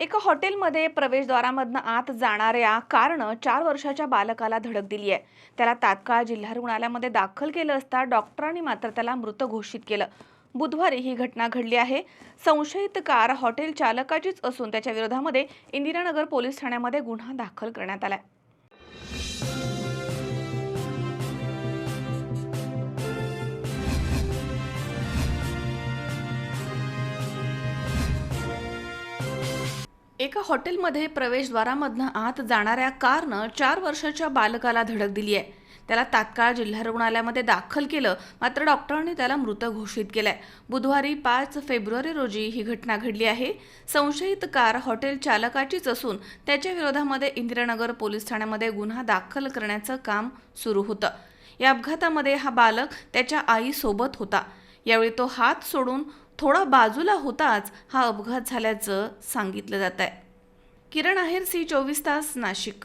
एका हॉटेलमध्ये प्रवेशद्वारामधनं आत जाणाऱ्या कारनं चार वर्षाच्या बालकाला धडक दिली आहे. त्याला तात्काळ जिल्हा रुग्णालयामध्ये दाखल केलं असता डॉक्टरांनी मात्र त्याला मृत घोषित केलं. बुधवारी ही घटना घडली आहे. संशयित कार हॉटेल चालकाचीच असून त्याच्या विरोधामध्ये इंदिरानगर पोलीस ठाण्यामध्ये गुन्हा दाखल करण्यात आलाय. एका हॉटेलमध्ये प्रवेशद्वारामधनं आत जाणाऱ्या कारनं चार वर्षाच्या बालकाला धडक दिली आहे. त्याला तात्काळ जिल्हा रुग्णालयामध्ये दाखल केलं मात्र डॉक्टरांनी त्याला मृत घोषित केलाय. बुधवारी पाच फेब्रुवारी रोजी ही घटना घडली आहे. संशयित कार हॉटेल चालकाचीच असून त्याच्या विरोधामध्ये इंदिरानगर पोलीस ठाण्यामध्ये गुन्हा दाखल करण्याचं काम सुरू होतं. या अपघातामध्ये हा बालक त्याच्या आईसोबत होता. यावेळी तो हात सोडून थोडा बाजूला होताच हा अपघात झाल्याचं सांगितलं जात आहे किरण आहेर सी चोवीस तास नाशिक.